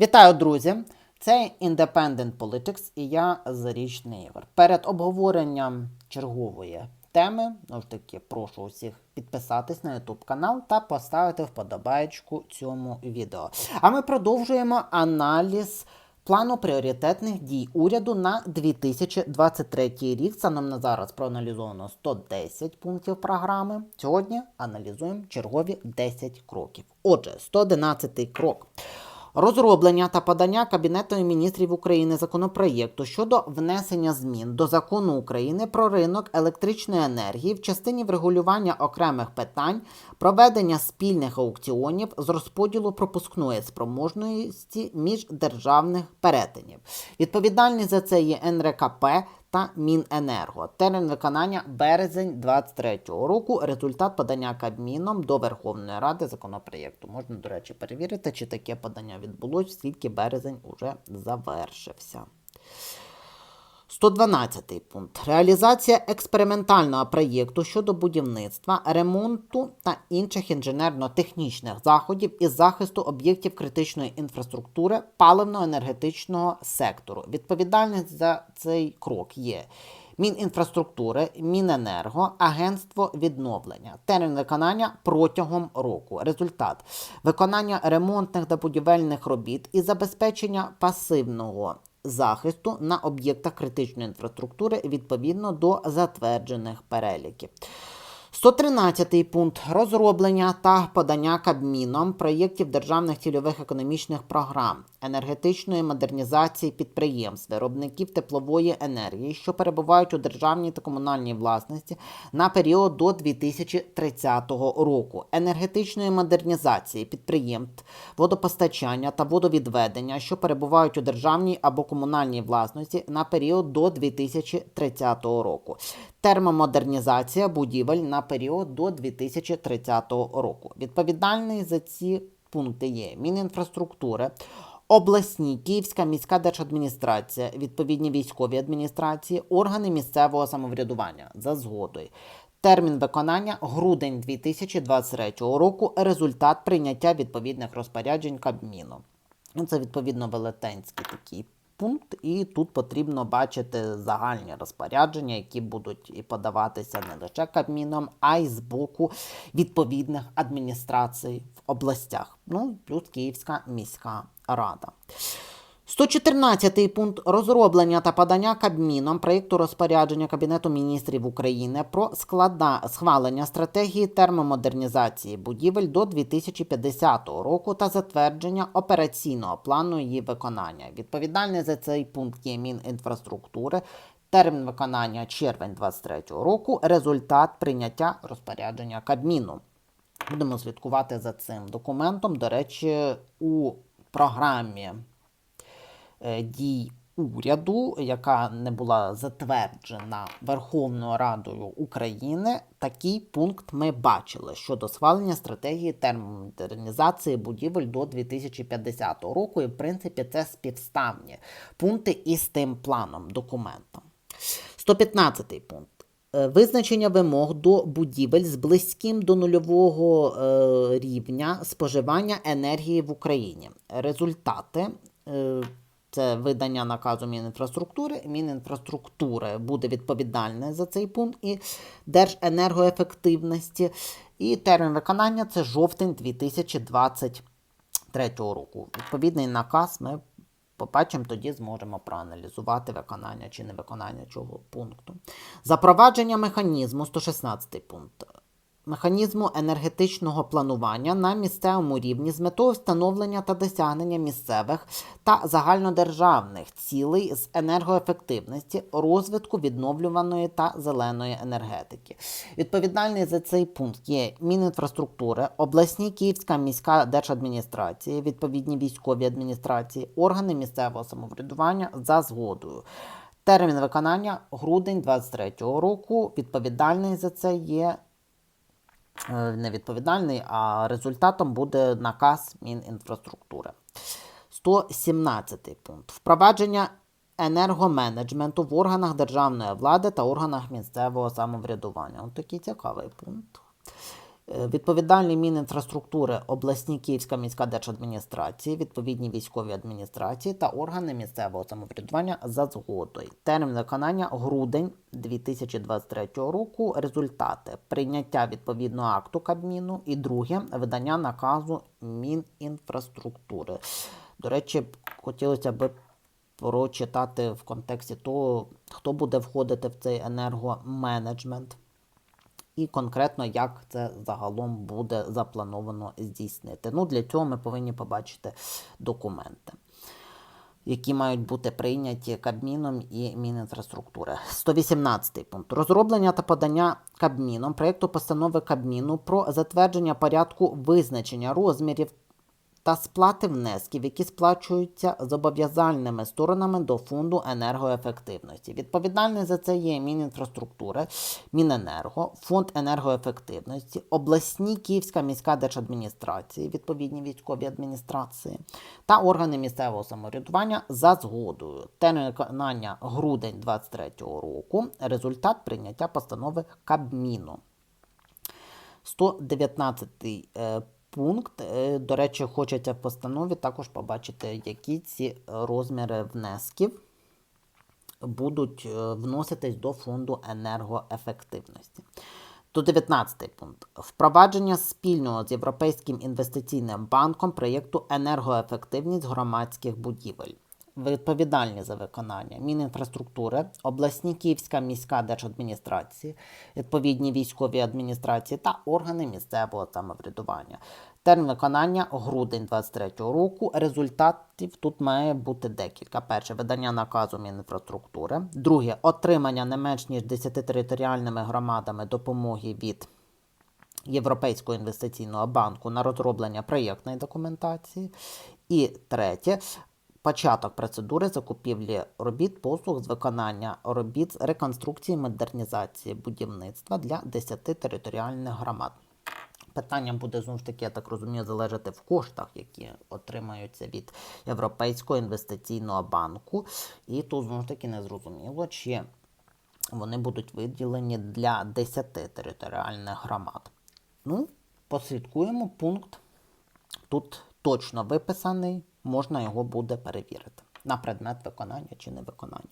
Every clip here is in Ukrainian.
Вітаю, друзі! Це Independent Politics і я Зарічний Ігор. Перед обговоренням чергової теми, знову ж таки, прошу усіх підписатись на YouTube канал та поставити вподобайку цьому відео. А ми продовжуємо аналіз плану пріоритетних дій уряду на 2023 рік. Станом на зараз проаналізовано 110 пунктів програми. Сьогодні аналізуємо чергові 10 кроків. Отже, 111 крок. Розроблення та подання Кабінету міністрів України законопроєкту щодо внесення змін до закону України про ринок електричної енергії в частині врегулювання окремих питань, проведення спільних аукціонів з розподілу пропускної спроможності міждержавних перетинів. Відповідальність за це є НРКП та Міненерго. Термін виконання березень 2023 року. Результат подання Кабміном до Верховної Ради законопроєкту. Можна, до речі, перевірити, чи таке подання відбулось, скільки березень уже завершився. 112 пункт. Реалізація експериментального проєкту щодо будівництва, ремонту та інших інженерно-технічних заходів із захисту об'єктів критичної інфраструктури паливно-енергетичного сектору. Відповідальність за цей крок є. Мінінфраструктури, Міненерго, Агентство відновлення. Термін виконання протягом року. Результат виконання ремонтних та будівельних робіт і забезпечення пасивного захисту на об'єктах критичної інфраструктури відповідно до затверджених переліків. 113 пункт розроблення та подання Кабміном проєктів державних цільових економічних програм, енергетичної модернізації підприємств, виробників теплової енергії, що перебувають у державній та комунальній власності на період до 2030 року, енергетичної модернізації підприємств, водопостачання та водовідведення, що перебувають у державній або комунальній власності на період до 2030 року, термомодернізація будівель на період до 2030 року. Відповідальний за ці пункти є Мінінфраструктури, обласні, Київська міська держадміністрація, відповідні військові адміністрації, органи місцевого самоврядування за згодою. Термін виконання грудень 2023 року. Результат прийняття відповідних розпоряджень Кабміну. Ну, Це відповідно велетенський такий пункт, і тут потрібно бачити загальні розпорядження, які будуть і подаватися не лише Кабміном, а й з боку відповідних адміністрацій в областях. Ну, плюс Київська міська рада. 114 пункт розроблення та подання Кабміном проєкту розпорядження Кабінету міністрів України про склада... схвалення стратегії термомодернізації будівель до 2050 року та затвердження операційного плану її виконання. Відповідальний за цей пункт є Мінінфраструктури. Термін виконання червень 2023 року. Результат прийняття розпорядження Кабміну. Будемо слідкувати за цим документом. До речі, у програмі дій уряду, яка не була затверджена Верховною Радою України, такий пункт ми бачили щодо схвалення стратегії термомодернізації будівель до 2050 року. І в принципі це співставні пункти із тим планом документом. 115 пункт. Е, Визначення вимог до будівель з близьким до нульового е, рівня споживання енергії в Україні. Результати е, це видання наказу Мінінфраструктури. Мінінфраструктури буде відповідальне за цей пункт і Держенергоефективності. І термін виконання це жовтень 2023 року. Відповідний наказ ми Побачимо, тоді зможемо проаналізувати виконання чи невиконання цього пункту. Запровадження механізму 116 пункт. Механізму енергетичного планування на місцевому рівні з метою встановлення та досягнення місцевих та загальнодержавних цілей з енергоефективності, розвитку відновлюваної та зеленої енергетики. Відповідальний за цей пункт є Мінінфраструктури, обласні Київська міська держадміністрація, відповідні військові адміністрації, органи місцевого самоврядування за згодою. Термін виконання грудень 2023 року. Відповідальний за це є не відповідальний, а результатом буде наказ Мінінфраструктури. 117 пункт. Впровадження енергоменеджменту в органах державної влади та органах місцевого самоврядування. Ось такий цікавий пункт. Відповідальні Мінінфраструктури обласні Київська міська держадміністрації, відповідні військові адміністрації та органи місцевого самоврядування за згодою. Термін виконання грудень 2023 року. Результати прийняття відповідного акту Кабміну і друге видання наказу Мінінфраструктури. До речі, хотілося б прочитати в контексті того, хто буде входити в цей енергоменеджмент і конкретно як це загалом буде заплановано здійснити. Ну, для цього ми повинні побачити документи, які мають бути прийняті Кабміном і Мінінфраструктури. 118 пункт. Розроблення та подання Кабміном проєкту постанови Кабміну про затвердження порядку визначення розмірів та сплати внесків, які сплачуються зобов'язальними сторонами до фонду енергоефективності. Відповідальний за це є Мінінфраструктури, Міненерго, Фонд енергоефективності, обласні Київська міська держадміністрації, відповідні військові адміністрації та органи місцевого самоврядування за згодою. Термін виконання грудень 2023 року. Результат прийняття постанови Кабміну. 119 е, пункт. Е, До речі, хочеться в постанові також побачити, які ці розміри внесків будуть е, вноситись до фонду енергоефективності. 119 пункт. Впровадження спільного з Європейським інвестиційним банком проєкту енергоефективність громадських будівель. Відповідальні за виконання Мінінфраструктури, обласні Київська міська держадміністрації, відповідні військові адміністрації та органи місцевого самоврядування. Термін виконання грудень 2023 року. Результатів тут має бути декілька. Перше видання наказу Мінінфраструктури. Друге отримання не менш ніж 10 територіальними громадами допомоги від Європейського інвестиційного банку на розроблення проєктної документації. І третє. Початок процедури закупівлі робіт послуг з виконання робіт з реконструкції модернізації будівництва для 10 територіальних громад. Питання буде знову ж таки, я так розумію, залежати в коштах, які отримаються від Європейського інвестиційного банку. І тут знову ж таки не зрозуміло, чи вони будуть виділені для 10 територіальних громад. Ну, послідкуємо пункт. Тут точно виписаний, можна його буде перевірити на предмет виконання чи невиконання.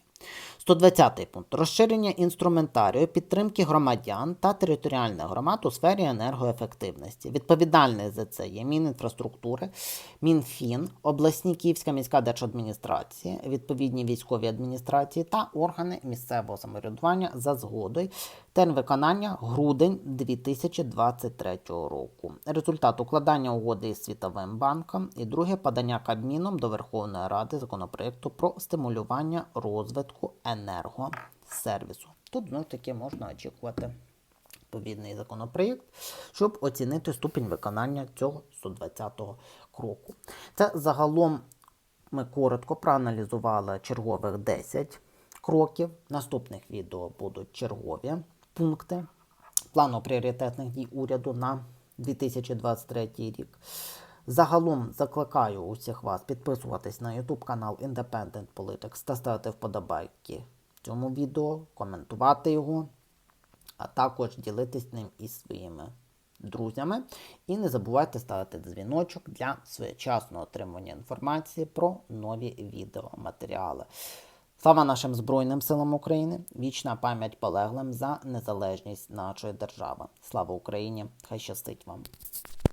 120 пункт. Розширення інструментарію підтримки громадян та територіальних громад у сфері енергоефективності. Відповідальний за це є Мінінфраструктури, Мінфін, обласні Київська міська держадміністрація, відповідні військові адміністрації та органи місцевого самоврядування за згодою. Термін виконання грудень 2023 року. Результат укладання угоди із Світовим банком і друге подання Кабміном до Верховної Ради законопроекту про стимулювання розвитку енергосервісу. Тут знову таки можна очікувати відповідний законопроєкт, щоб оцінити ступінь виконання цього 120-го кроку. Це загалом ми коротко проаналізували чергових 10 кроків. Наступних відео будуть чергові пункти плану пріоритетних дій уряду на 2023 рік. Загалом закликаю усіх вас підписуватись на YouTube канал Independent Politics та ставити вподобайки цьому відео, коментувати його, а також ділитись ним із своїми друзями. І не забувайте ставити дзвіночок для своєчасного отримання інформації про нові відеоматеріали. Слава нашим Збройним силам України! Вічна пам'ять полеглим за незалежність нашої держави. Слава Україні! Хай щастить вам!